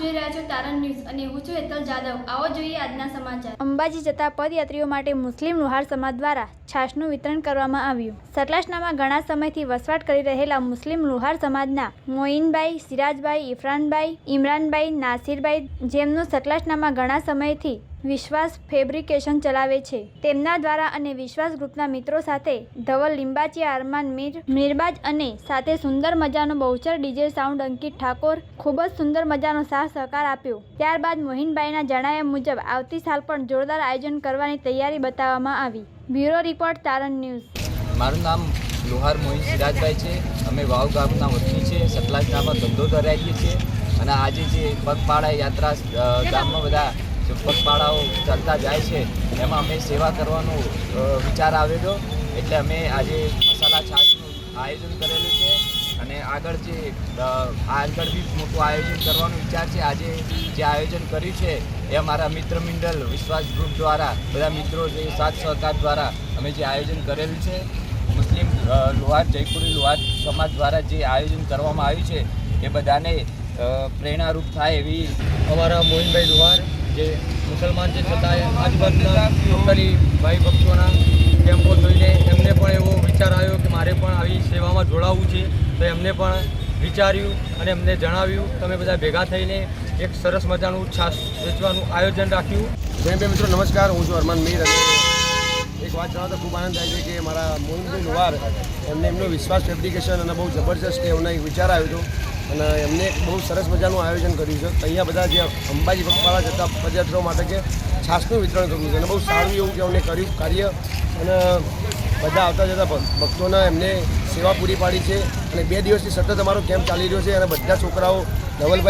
News અને હું છું હેતલ જાદવ. આવો જોઈએ આજના સમાચાર. અંબાજી જતા પદયાત્રીઓ માટે મુસ્લિમ લુહાર સમાજ દ્વારા છાશનું વિતરણ કરવામાં આવ્યું. સતલાસનામાં ઘણા સમયથી વસવાટ કરી રહેલા મુસ્લિમ લુહાર સમાજના મોઇનભાઈ સિરાજભાઈ ઇફરાનભાઈ ઇમરાનભાઈ નાસિરભાઈ જેમનું સતલાસનામાં ઘણા સમયથી વિશ્વાસ ફેબ્રિકેશન ચલાવે છે. તેમના દ્વારા અને વિશ્વાસ ગ્રુપના મિત્રો સાથે ધવલ લિંબાચિયા અરમાન મીર, મીરબાજ અને સાથે સુંદર મજાનો બહુચર ડીજે સાઉન્ડ અંકિત ઠાકોર ખૂબ જ સુંદર મજાનો સાથ સહકાર આપ્યો. ત્યારબાદ મોહિનભાઈના જણાવ્યા મુજબ આવતી સાલ પણ જોરદાર આયોજન કરવાની તૈયારી બતાવવામાં આવી. Bureau report, Taran news. મારું નામ લોહાર મોહિન સિરાજભાઈ છે. અમે વાવ ગામના વતની છે સતલાજનામાં ધંધો ધરાવીએ છીએ અને આજે જે પગપાળા યાત્રા ગામમાં બધા પગપાળાઓ ચાલતા જાય છે, એમાં અમે સેવા કરવાનો વિચાર આવેલો. એટલે અમે આજે મસાલા છાશનું આયોજન કરેલું છે અને આગળ જે આગળ બી મોટું આયોજન કરવાનો વિચાર છે, આજે જે આયોજન કર્યું છે, એ અમારા મિત્ર મંડળ વિશ્વાસ ગ્રુપ દ્વારા, બધા મિત્રો જે સાથ સહકાર દ્વારા અમે જે આયોજન કરેલું છે, મુસ્લિમ લુહાર, જયપુરી લુહાર સમાજ દ્વારા જે આયોજન કરવામાં આવ્યું છે, એ બધાને પ્રેરણારૂપ થાય એવી અમારા મોહિનભાઈ લુહાર જે મુસલમાન છે છતાંય આજુબાજુના લોકલી ભાઈ ભક્તોના કેમ્પો જોઈને એમને પણ એવો વિચાર આવ્યો કે મારે પણ આવી સેવામાં જોડાવવું છે. તો એમને પણ વિચાર્યું અને એમને જણાવ્યું, તમે બધા ભેગા થઈને એક સરસ મજાનું છાશ વેચવાનું આયોજન રાખ્યું. જય બે મિત્રો, નમસ્કાર. હું છું અરમાન મીર અને એક વાત જણાવતા ખૂબ આનંદ થાય છે કે મારા મોહિનભાઈ લુવાર એમને એમનો વિશ્વાસ ફેબ્રિકેશન અને બહુ જબરજસ્ત એમનો વિચાર આવ્યો હતો. અને એમને એક બહુ સરસ મજાનું આયોજન કર્યું છે. અહીંયા બધા જે અંબાજી પગપાળા જતા પદયાત્રીઓ માટે કે છાસનું વિતરણ કર્યું છે. અને બહુ સારું એવું કે એમને કર્યું કાર્ય. અને બધા આવતા જતા ભક્તોને એમને સેવા પૂરી પાડી છે. અને બે દિવસથી સતત અમારો કેમ્પ ચાલી રહ્યો છે અને બધા છોકરાઓ ધવલભાઈ